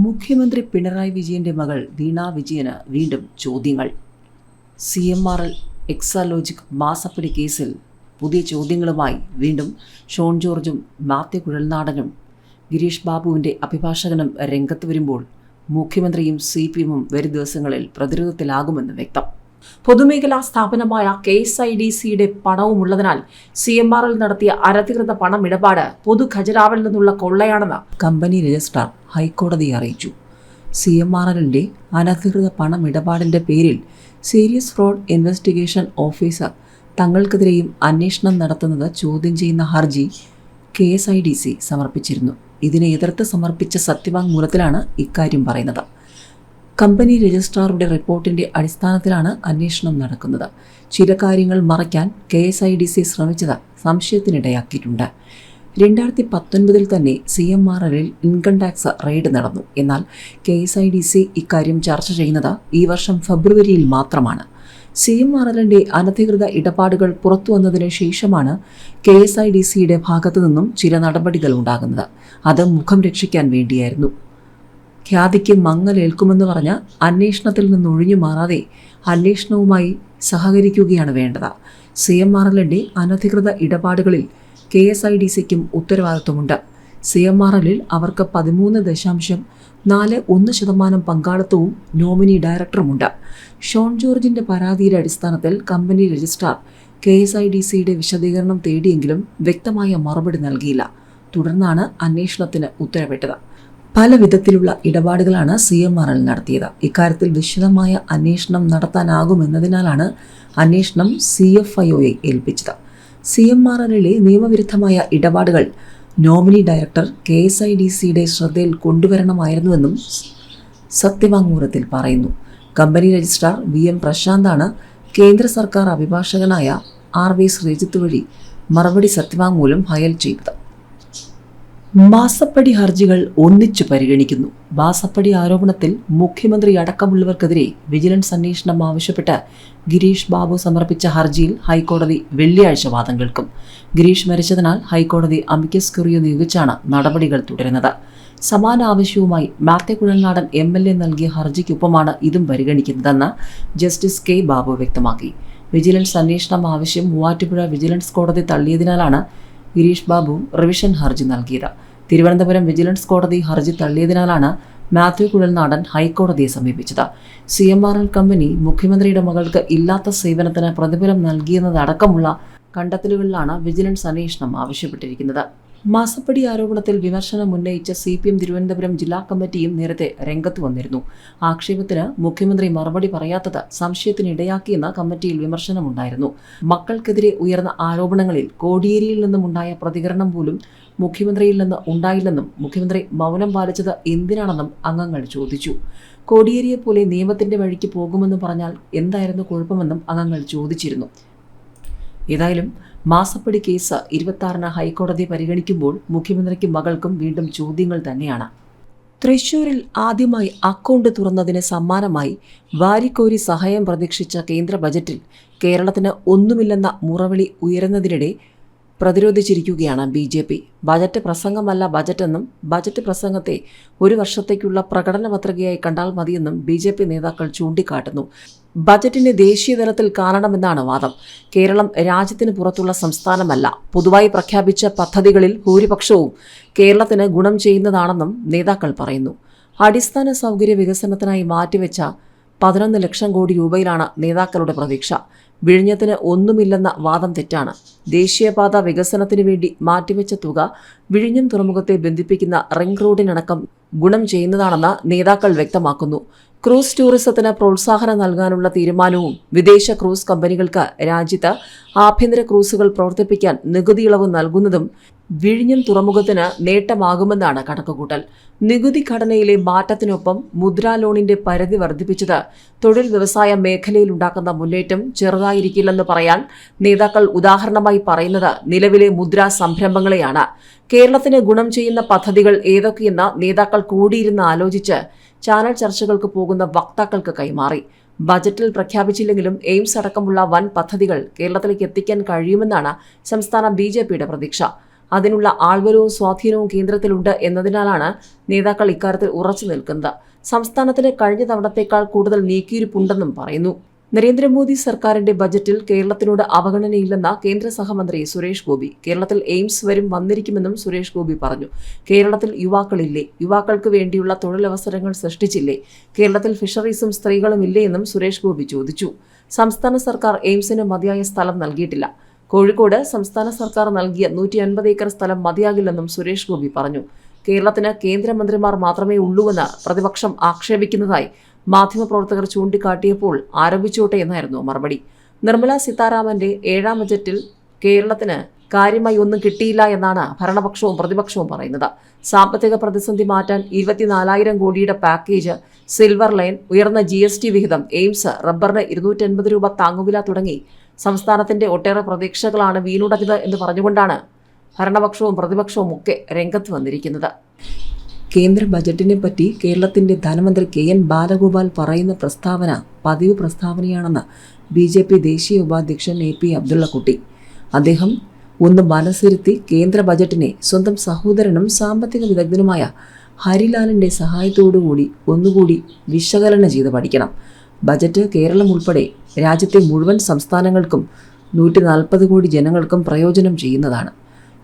മുഖ്യമന്ത്രി പിണറായി വിജയന്റെ മകൾ വീണ വിജയന് വീണ്ടും ചോദ്യങ്ങൾ. C M R L Exalogic മാസപ്പടി കേസിൽ പുതിയ ചോദ്യങ്ങളുമായി വീണ്ടും ഷോൺ ജോർജും മാത്യു കുഴൽനാടനും ഗിരീഷ് ബാബുവിന്റെ അഭിഭാഷകനും രംഗത്ത് വരുമ്പോൾ മുഖ്യമന്ത്രിയും സി പി എമ്മും വരും ദിവസങ്ങളിൽ പ്രതിരോധത്തിലാകുമെന്ന് വ്യക്തം. പൊതുമേഖലാ സ്ഥാപനമായ കെ എസ് ഐ ഡി സിയുടെ പണവുമുള്ളതിനാൽ സി എം ആർ എൽ നടത്തിയ അനധികൃത പണമിടപാട് പൊതു ഖജനാവിൽ നിന്നുള്ള കൊള്ളയാണെന്ന് കമ്പനി രജിസ്ട്രാർ ഹൈക്കോടതിയെ അറിയിച്ചു. സി എം ആർ അനധികൃത പണമിടപാടിന്റെ പേരിൽ സീരിയസ് ഫ്രോഡ് ഇൻവെസ്റ്റിഗേഷൻ ഓഫീസർ തങ്ങൾക്കെതിരെയും അന്വേഷണം നടത്തുന്നത് ചോദ്യം ചെയ്യുന്ന ഹർജി K S I D C സമർപ്പിച്ചിരുന്നു. ഇതിനെ എതിർത്ത് സമർപ്പിച്ച സത്യവാങ്മൂലത്തിലാണ് ഇക്കാര്യം പറയുന്നത്. കമ്പനി രജിസ്ട്രാറുടെ റിപ്പോർട്ടിന്റെ അടിസ്ഥാനത്തിലാണ് അന്വേഷണം നടക്കുന്നത്. ചില കാര്യങ്ങൾ മറയ്ക്കാൻ K S I D C ശ്രമിച്ചത് സംശയത്തിനിടയാക്കിയിട്ടുണ്ട്. രണ്ടായിരത്തി പത്തൊൻപതിൽ തന്നെ സി എം ആർ എല്ലിൽ ഇൻകം ടാക്സ് റെയ്ഡ് നടന്നു. എന്നാൽ K S I D C ഇക്കാര്യം ചർച്ച ചെയ്യുന്നത് ഈ വർഷം ഫെബ്രുവരിയിൽ മാത്രമാണ്. സി എം ആർ എല്ലിന്റെ അനധികൃത ഇടപാടുകൾ പുറത്തു വന്നതിന് ശേഷമാണ് കെ എസ് ഐ ഡി സിയുടെ ഭാഗത്തു നിന്നും ചില നടപടികൾ ഉണ്ടാകുന്നത്. അത് മുഖം രക്ഷിക്കാൻ വേണ്ടിയായിരുന്നു. ഖ്യാതിക്ക് മങ്ങലേൽക്കുമെന്ന് പറഞ്ഞ് അന്വേഷണത്തിൽ നിന്ന് ഒഴിഞ്ഞു മാറാതെ അന്വേഷണവുമായി സഹകരിക്കുകയാണ് വേണ്ടത്. സി എം ആർ എല്ലിന്റെ അനധികൃത ഇടപാടുകളിൽ കെ എസ് ഐ ഡി സിക്കും ഉത്തരവാദിത്വമുണ്ട്. സി എം ആർ എല്ലിൽ അവർക്ക് പതിമൂന്ന് ദശാംശം നാല് ഒന്ന് ശതമാനം പങ്കാളിത്തവും നോമിനി ഡയറക്ടറുമുണ്ട്. ഷോൺ ജോർജിന്റെ പരാതിയുടെ അടിസ്ഥാനത്തിൽ company registrar K S I D സിയുടെ വിശദീകരണം തേടിയെങ്കിലും വ്യക്തമായ മറുപടി നൽകിയില്ല. തുടർന്നാണ് അന്വേഷണത്തിന് ഉത്തരവിട്ടത്. പല വിധത്തിലുള്ള ഇടപാടുകളാണ് സി എം ആർ എൽ നടത്തിയത്. ഇക്കാര്യത്തിൽ വിശദമായ അന്വേഷണം നടത്താനാകുമെന്നതിനാലാണ് അന്വേഷണം സി എഫ് ഐ ഒയെ ഏൽപ്പിച്ചത്. സി എം ആർ എല്ലിലെ നിയമവിരുദ്ധമായ ഇടപാടുകൾ nominee director K S I D സിയുടെ ശ്രദ്ധയിൽ കൊണ്ടുവരണമായിരുന്നുവെന്നും സത്യവാങ്മൂലത്തിൽ പറയുന്നു. കമ്പനി രജിസ്ട്രാർ വി എം പ്രശാന്താണ് കേന്ദ്ര സർക്കാർ അഭിഭാഷകനായ ആർ വി ശ്രീജിത്ത് വഴി മറുപടി സത്യവാങ്മൂലം ഫയൽ ചെയ്തത്. മാസപ്പടി ഹർജികൾ ഒന്നിച്ചു പരിഗണിക്കുന്നു. മാസപ്പടി ആരോപണത്തിൽ മുഖ്യമന്ത്രി അടക്കമുള്ളവർക്കെതിരെ വിജിലൻസ് അന്വേഷണം ആവശ്യപ്പെട്ട് ഗിരീഷ് ബാബു സമർപ്പിച്ച ഹർജിയിൽ ഹൈക്കോടതി വെള്ളിയാഴ്ച വാദം കേൾക്കും ഗിരീഷ് മരിച്ചതിനാൽ ഹൈക്കോടതി അമിക്കസ് കുറിയ നിയോഗിച്ചാണ് നടപടികൾ തുടരുന്നത്. സമാന ആവശ്യവുമായി Mathew Kuzhalnadan M L A നൽകിയ ഹർജിക്കൊപ്പമാണ് ഇതും പരിഗണിക്കുന്നതെന്ന് ജസ്റ്റിസ് കെ ബാബു വ്യക്തമാക്കി. വിജിലൻസ് അന്വേഷണം ആവശ്യം മൂവാറ്റുപുഴ വിജിലൻസ് കോടതി തള്ളിയതിനാലാണ് ഗിരീഷ് ബാബു റിവിഷൻ ഹർജി നൽകിയത്. തിരുവനന്തപുരം വിജിലൻസ് കോടതി ഹർജി തള്ളിയതിനാലാണ് മാത്യു കുഴൽനാടൻ ഹൈക്കോടതിയെ സമീപിച്ചത്. C M R L company മുഖ്യമന്ത്രിയുടെ മകൾക്ക് ഇല്ലാത്ത സേവനത്തിന് പ്രതിഫലം നൽകിയെന്നതടക്കമുള്ള കണ്ടെത്തലുകളിലാണ് വിജിലൻസ് അന്വേഷണം ആവശ്യപ്പെട്ടിരിക്കുന്നത്. മാസപ്പടി ആരോപണത്തിൽ വിമർശനം ഉന്നയിച്ച സി പി എം തിരുവനന്തപുരം ജില്ലാ കമ്മിറ്റിയും നേരത്തെ രംഗത്ത് വന്നിരുന്നു. ആക്ഷേപത്തിന് മുഖ്യമന്ത്രി മറുപടി പറയാത്തത് സംശയത്തിനിടയാക്കിയെന്ന കമ്മിറ്റിയിൽ വിമർശനമുണ്ടായിരുന്നു. മക്കൾക്കെതിരെ ഉയർന്ന ആരോപണങ്ങളിൽ കോടിയേരിയിൽ നിന്നുമുണ്ടായ പ്രതികരണം പോലും മുഖ്യമന്ത്രിയിൽ നിന്ന് ഉണ്ടായില്ലെന്നും മുഖ്യമന്ത്രി മൗനം പാലിച്ചത് എന്തിനാണെന്നും അംഗങ്ങൾ ചോദിച്ചു. കോടിയേരിയെ പോലെ നിയമത്തിന്റെ വഴിക്ക് പോകുമെന്ന് പറഞ്ഞാൽ എന്തായിരുന്നു കുഴപ്പമെന്നും അംഗങ്ങൾ ചോദിച്ചിരുന്നു. ഏതായാലും മാസപ്പടി കേസ് ഇരുപത്തി ഹൈക്കോടതി പരിഗണിക്കുമ്പോൾ മുഖ്യമന്ത്രിക്കും മകൾക്കും വീണ്ടും ചോദ്യങ്ങൾ തന്നെയാണ്. തൃശൂരിൽ ആദ്യമായി അക്കൗണ്ട് തുറന്നതിന് സമ്മാനമായി വാരിക്കോരി സഹായം പ്രതീക്ഷിച്ച കേന്ദ്ര ബജറ്റിൽ കേരളത്തിന് ഒന്നുമില്ലെന്ന മുറവിളി ഉയരുന്നതിനിടെ പ്രതിരോധിച്ചിരിക്കുകയാണ് ബി ജെ പി. ബജറ്റ് പ്രസംഗമല്ല ബജറ്റെന്നും ബജറ്റ് പ്രസംഗത്തെ ഒരു വർഷത്തേക്കുള്ള പ്രകടന പത്രികയായി കണ്ടാൽ മതിയെന്നും ബി ജെ പി നേതാക്കൾ ചൂണ്ടിക്കാട്ടുന്നു. ബജറ്റിനെ ദേശീയ തലത്തിൽ കാണണമെന്നാണ് വാദം. കേരളം രാജ്യത്തിന് പുറത്തുള്ള സംസ്ഥാനമല്ല. പൊതുവായി പ്രഖ്യാപിച്ച പദ്ധതികളിൽ ഭൂരിപക്ഷവും കേരളത്തിന് ഗുണം ചെയ്യുന്നതാണെന്നും നേതാക്കൾ പറയുന്നു. അടിസ്ഥാന സൗകര്യ വികസനത്തിനായി മാറ്റിവെച്ച പതിനൊന്ന് ലക്ഷം കോടി രൂപയിലാണ് നേതാക്കളുടെ പ്രതീക്ഷ. വിഴിഞ്ഞത്തിന് ഒന്നുമില്ലെന്ന വാദം തെറ്റാണ്. ദേശീയപാത വികസനത്തിനു വേണ്ടി മാറ്റിവെച്ച തുക വിഴിഞ്ഞം തുറമുഖത്തെ ബന്ധിപ്പിക്കുന്ന റിംഗ് റോഡിനടക്കം ഗുണം ചെയ്യുന്നതാണെന്ന് നേതാക്കൾ വ്യക്തമാക്കുന്നു. ക്രൂസ് ടൂറിസത്തിന് പ്രോത്സാഹനം നൽകാനുള്ള തീരുമാനവും വിദേശ ക്രൂസ് കമ്പനികൾക്ക് രാജ്യത്ത് ആഭ്യന്തര ക്രൂസുകൾ പ്രവർത്തിപ്പിക്കാൻ നികുതി ഇളവ് നൽകുന്നതും വിഴിഞ്ഞം തുറമുഖത്തിന് നേട്ടമാകുമെന്നാണ് കണക്കുകൂട്ടൽ. നികുതി ഘടനയിലെ മാറ്റത്തിനൊപ്പം മുദ്രാ ലോണിന്റെ പരിധി വർദ്ധിപ്പിച്ചത് തൊഴിൽ വ്യവസായ മേഖലയിൽ ഉണ്ടാക്കുന്ന മുന്നേറ്റം ചെറുതായിരിക്കില്ലെന്ന് പറയാൻ നേതാക്കൾ ഉദാഹരണമായി പറയുന്നത് നിലവിലെ മുദ്രാ സംരംഭങ്ങളെയാണ്. കേരളത്തിന് ഗുണം ചെയ്യുന്ന പദ്ധതികൾ ഏതൊക്കെയെന്ന് നേതാക്കൾ കൂടിയിരുന്ന് ആലോചിച്ച് ചാനൽ ചർച്ചകൾക്ക് പോകുന്ന വക്താക്കൾക്ക് കൈമാറി. ബജറ്റിൽ പ്രഖ്യാപിച്ചില്ലെങ്കിലും എയിംസ് അടക്കമുള്ള വൻ പദ്ധതികൾ കേരളത്തിലേക്ക് എത്തിക്കാൻ കഴിയുമെന്നാണ് സംസ്ഥാന ബി പ്രതീക്ഷ. അതിനുള്ള ആൾബലവും സ്വാധീനവും കേന്ദ്രത്തിലുണ്ട് എന്നതിനാലാണ് നേതാക്കൾ ഇക്കാര്യത്തിൽ ഉറച്ചു നിൽക്കുന്നത്. സംസ്ഥാനത്തിന് കഴിഞ്ഞ തവണത്തേക്കാൾ കൂടുതൽ നീക്കിയിരിപ്പുണ്ടെന്നും പറയുന്നു. നരേന്ദ്രമോദി സർക്കാരിന്റെ ബജറ്റിൽ കേരളത്തിനോട് അവഗണനയില്ലെന്ന കേന്ദ്ര സഹമന്ത്രി സുരേഷ് ഗോപി. കേരളത്തിൽ എയിംസ് വരും വന്നിരിക്കുമെന്നും സുരേഷ് ഗോപി പറഞ്ഞു. കേരളത്തിൽ യുവാക്കളില്ലേ? യുവാക്കൾക്ക് വേണ്ടിയുള്ള തൊഴിലവസരങ്ങൾ സൃഷ്ടിച്ചില്ലേ? കേരളത്തിൽ ഫിഷറീസും സ്ത്രീകളും ഇല്ലേ എന്നും സുരേഷ് ഗോപി ചോദിച്ചു. സംസ്ഥാന സർക്കാർ എയിംസിന് മതിയായ സ്ഥലം നൽകിയിട്ടില്ല. കോഴിക്കോട് സംസ്ഥാന സർക്കാർ നൽകിയ നൂറ്റി അൻപത് ഏക്കർ സ്ഥലം മതിയാകില്ലെന്നും സുരേഷ് ഗോപി പറഞ്ഞു. കേരളത്തിന് കേന്ദ്രമന്ത്രിമാർ മാത്രമേ ഉള്ളൂവെന്ന് പ്രതിപക്ഷം ആക്ഷേപിക്കുന്നതായി മാധ്യമപ്രവർത്തകർ ചൂണ്ടിക്കാട്ടിയപ്പോൾ ആരോപിച്ചോട്ടെ എന്നായിരുന്നു മറുപടി. നിർമ്മല സീതാരാമന്റെ ഏഴാം ബജറ്റിൽ കേരളത്തിന് കാര്യമായി ഒന്നും കിട്ടിയില്ല എന്നാണ് ഭരണപക്ഷവും പ്രതിപക്ഷവും പറയുന്നത്. സാമ്പത്തിക പ്രതിസന്ധി മാറ്റാൻ ഇരുപത്തിനാലായിരം കോടിയുടെ പാക്കേജ് സിൽവർ ലൈൻ ഉയർന്ന ജി എസ് ടി വിഹിതം എയിംസ് റബ്ബറിന് ഇരുന്നൂറ്റൻപത് രൂപ താങ്ങുവില തുടങ്ങി സംസ്ഥാനത്തിന്റെ ഒട്ടേറെ പ്രതീക്ഷകളാണ് വീണുടഞ്ഞത് എന്ന് പറഞ്ഞുകൊണ്ടാണ് ഭരണപക്ഷവും പ്രതിപക്ഷവും ഒക്കെ രംഗത്ത് വന്നിരിക്കുന്നത്. കേന്ദ്ര ബജറ്റിനെ പറ്റി കേരളത്തിന്റെ ധനമന്ത്രി കെ എൻ ബാലഗോപാൽ പറയുന്ന പ്രസ്താവന പതിവ് പ്രസ്താവനയാണെന്ന് ബി ജെ പി ദേശീയ ഉപാധ്യക്ഷൻ എ പി അബ്ദുള്ളക്കുട്ടി. അദ്ദേഹം ഒന്ന് മനസ്സിരുത്തി കേന്ദ്ര ബജറ്റിനെ സ്വന്തം സഹോദരനും സാമ്പത്തിക വിദഗ്ധനുമായ ഹരിലാലിന്റെ സഹായത്തോടുകൂടി ഒന്നുകൂടി വിശകലനം ചെയ്ത് പഠിക്കണം. ബജറ്റ് കേരളം ഉൾപ്പെടെ രാജ്യത്തെ മുഴുവൻ സംസ്ഥാനങ്ങൾക്കും നൂറ്റി നാൽപ്പത് കോടി ജനങ്ങൾക്കും പ്രയോജനം ചെയ്യുന്നതാണ്.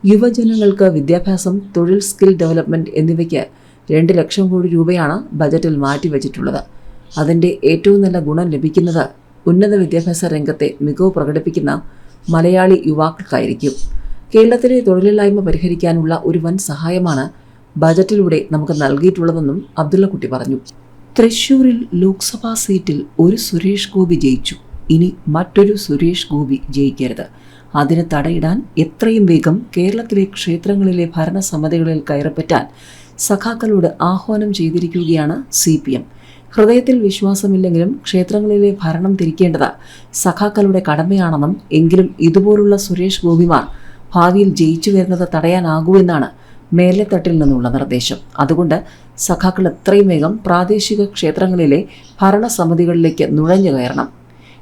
യുവജനങ്ങൾക്ക് വിദ്യാഭ്യാസം തൊഴിൽ സ്കിൽ ഡെവലപ്മെന്റ് എന്നിവയ്ക്ക് രണ്ട് ലക്ഷം കോടി രൂപയാണ് ബജറ്റിൽ മാറ്റിവെച്ചിട്ടുള്ളത്. അതിന്റെ ഏറ്റവും നല്ല ഗുണം ലഭിക്കുന്നത് ഉന്നത വിദ്യാഭ്യാസ രംഗത്തെ മികവ് പ്രകടിപ്പിക്കുന്ന മലയാളി യുവാക്കൾക്കായിരിക്കും. കേരളത്തിലെ തൊഴിലില്ലായ്മ പരിഹരിക്കാനുള്ള ഒരു വൻ സഹായമാണ് ബജറ്റിലൂടെ നമുക്ക് നൽകിയിട്ടുള്ളതെന്നും അബ്ദുള്ളക്കുട്ടി പറഞ്ഞു. തൃശൂരിൽ ലോക്സഭാ സീറ്റിൽ ഒരു സുരേഷ് ഗോപി ജയിച്ചു. ഇനി മറ്റൊരു സുരേഷ് ഗോപി ജയിക്കരുത്. അതിന് തടയിടാൻ എത്രയും വേഗം കേരളത്തിലെ ക്ഷേത്രങ്ങളിലെ ഭരണസമിതികളിൽ കയറിപ്പറ്റാൻ സഖാക്കളോട് ആഹ്വാനം ചെയ്തിരിക്കുകയാണ് സി പി എം. ഹൃദയത്തിൽ വിശ്വാസമില്ലെങ്കിലും ക്ഷേത്രങ്ങളിലെ ഭരണം തിരിക്കേണ്ടത് സഖാക്കളുടെ കടമയാണെന്നും എങ്കിലും ഇതുപോലുള്ള സുരേഷ് ഗോപിമാർ ഭാവിയിൽ ജയിച്ചു വരുന്നത് തടയാനാകൂവെന്നാണ് മേലെത്തട്ടിൽ നിന്നുള്ള നിർദ്ദേശം. അതുകൊണ്ട് സഖാക്കൾ എത്രയും വേഗം പ്രാദേശിക ക്ഷേത്രങ്ങളിലെ ഭരണസമിതികളിലേക്ക് നുഴഞ്ഞു കയറണം.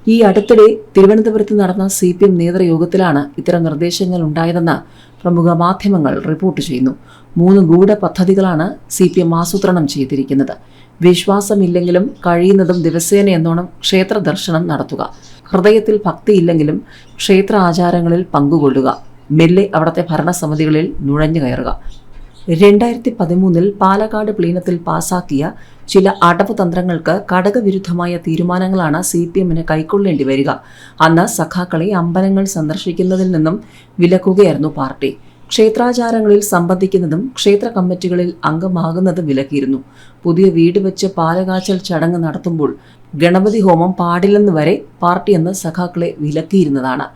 ഈ അടുത്തിടെ തിരുവനന്തപുരത്ത് നടന്ന സി പി എം നേതൃയോഗത്തിലാണ് ഇത്തരം നിർദ്ദേശങ്ങൾ ഉണ്ടായതെന്ന് പ്രമുഖ മാധ്യമങ്ങൾ റിപ്പോർട്ട് ചെയ്യുന്നു. മൂന്ന് ഗൂഢ പദ്ധതികളാണ് സി പി എം ആസൂത്രണം ചെയ്തിരിക്കുന്നത്. വിശ്വാസമില്ലെങ്കിലും കഴിയുന്നതും ദിവസേന എന്നോണം ക്ഷേത്ര ദർശനം നടത്തുക. ഹൃദയത്തിൽ ഭക്തിയില്ലെങ്കിലും ക്ഷേത്ര ആചാരങ്ങളിൽ പങ്കുകൊള്ളുക. മെല്ലെ അവിടുത്തെ ഭരണസമിതികളിൽ നുഴഞ്ഞു കയറുക. രണ്ടായിരത്തി പതിമൂന്നിൽ പാലക്കാട് പ്ലീനത്തിൽ പാസാക്കിയ ചില അടവ് തന്ത്രങ്ങൾക്ക് കടകവിരുദ്ധമായ തീരുമാനങ്ങളാണ് സി പി എമ്മിന് കൈക്കൊള്ളേണ്ടി വരിക. അന്ന് സഖാക്കളെ അമ്പലങ്ങൾ സന്ദർശിക്കുന്നതിൽ നിന്നും വിലക്കുകയായിരുന്നു പാർട്ടി. ക്ഷേത്രാചാരങ്ങളിൽ സംബന്ധിക്കുന്നതും ക്ഷേത്ര കമ്മിറ്റികളിൽ അംഗമാകുന്നതും വിലക്കിയിരുന്നു. പുതിയ വീട് വെച്ച് പാലകാച്ചൽ ചടങ്ങ് നടത്തുമ്പോൾ ഗണപതി ഹോമം പാടില്ലെന്ന് വരെ പാർട്ടി എന്ന സഖാക്കളെ വിലക്കിയിരുന്നതാണ്.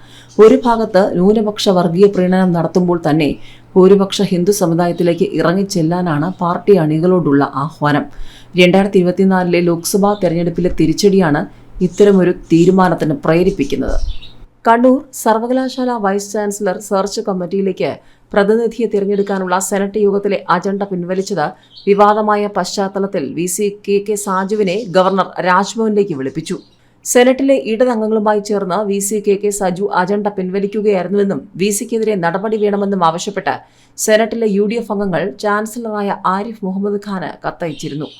ഒരു ഭാഗത്ത് ന്യൂനപക്ഷ വർഗീയ പ്രീണനം നടത്തുമ്പോൾ തന്നെ ഭൂരിപക്ഷ ഹിന്ദു സമുദായത്തിലേക്ക് ഇറങ്ങിച്ചെല്ലാനാണ് പാർട്ടി അണികളോടുള്ള ആഹ്വാനം. രണ്ടായിരത്തി ഇരുപത്തിനാലിലെ ലോക്സഭാ തെരഞ്ഞെടുപ്പിലെ തിരിച്ചടിയാണ് ഇത്തരമൊരു തീരുമാനത്തിന് പ്രേരിപ്പിക്കുന്നത്. കണ്ണൂർ സർവകലാശാല വൈസ് ചാൻസലർ സെർച്ച് കമ്മിറ്റിയിലേക്ക് പ്രതിനിധിയെ തിരഞ്ഞെടുക്കാനുള്ള സെനറ്റ് യോഗത്തിലെ അജണ്ട പിൻവലിച്ചത് വിവാദമായ പശ്ചാത്തലത്തിൽ വി സി കെ കെ സാജുവിനെ ഗവർണർ രാജ്ഭവനിലേക്ക് വിളിപ്പിച്ചു. സെനറ്റിലെ ഇടതംഗങ്ങളുമായി ചേർന്ന് V C K K Saju agenda പിൻവലിക്കുകയായിരുന്നുവെന്നും V സിക്കെതിരെ നടപടി വേണമെന്നും ആവശ്യപ്പെട്ട് സെനറ്റിലെ യു ഡി എഫ് അംഗങ്ങൾ ചാൻസലറായ ആരിഫ് മുഹമ്മദ് ഖാന് കത്തയച്ചിരുന്നു.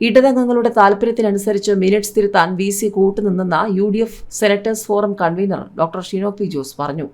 ഇടതംഗങ്ങളുടെ താൽപര്യത്തിനനുസരിച്ച് മിനിറ്റ്സ് തിരുത്താൻ V C കൂട്ടുനിന്നെന്ന U D F senators forum convener doctor Shino P Jose പറഞ്ഞു